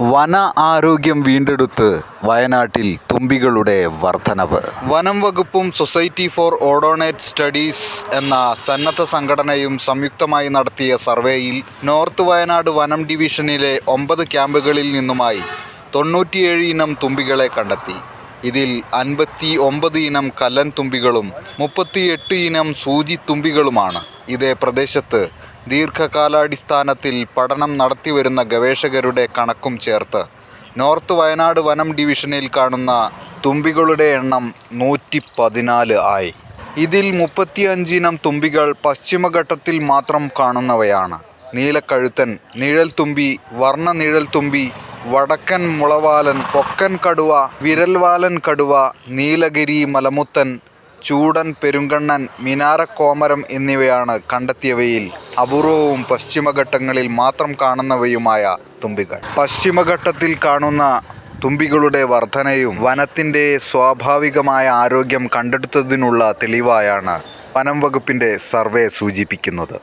വന ആരോഗ്യം വീണ്ടെടുത്ത് വയനാട്ടിൽ തുമ്പികളുടെ വർധനവ്. വനം വകുപ്പും സൊസൈറ്റി ഫോർ ഓഡോണേറ്റ് സ്റ്റഡീസ് എന്ന സന്നദ്ധ സംഘടനയും സംയുക്തമായി നടത്തിയ സർവേയിൽ നോർത്ത് വയനാട് വനം ഡിവിഷനിലെ ഒമ്പത് ക്യാമ്പുകളിൽ നിന്നുമായി തൊണ്ണൂറ്റിയേഴ് ഇനം തുമ്പികളെ കണ്ടെത്തി. ഇതിൽ അൻപത്തി ഒമ്പത് ഇനം കല്ലൻ തുമ്പികളും മുപ്പത്തിയെട്ട് ഇനം സൂചി തുമ്പികളുമാണ്. ഇതേ പ്രദേശത്ത് ദീർഘകാലാടിസ്ഥാനത്തിൽ പഠനം നടത്തിവരുന്ന ഗവേഷകരുടെ കണക്കും ചേർത്ത് നോർത്ത് വയനാട് വനം ഡിവിഷനിൽ കാണുന്ന തുമ്പികളുടെ എണ്ണം നൂറ്റി പതിനാല് ആയി. ഇതിൽ മുപ്പത്തിയഞ്ചിനം തുമ്പികൾ പശ്ചിമഘട്ടത്തിൽ മാത്രം കാണുന്നവയാണ്. നീലക്കഴുത്തൻ നിഴൽത്തുമ്പി വർണ നിഴൽത്തുമ്പി വടക്കൻ മുളവാലൻ പൊക്കൻ കടുവ വിരൽവാലൻ കടുവ നീലഗിരി മലമുത്തൻ ചൂടൻ പെരുങ്കണ്ണൻ മിനാരക്കോമരം എന്നിവയാണ് കണ്ടെത്തിയവയിൽ അപൂർവവും പശ്ചിമഘട്ടങ്ങളിൽ മാത്രം കാണുന്നവയുമായ തുമ്പികൾ. പശ്ചിമഘട്ടത്തിൽ കാണുന്ന തുമ്പികളുടെ വർധനയും വനത്തിന്റെ സ്വാഭാവികമായ ആരോഗ്യം കണ്ടെടുത്തതിനുള്ള തെളിവായാണ് വനം വകുപ്പിന്റെ സർവേ സൂചിപ്പിക്കുന്നത്.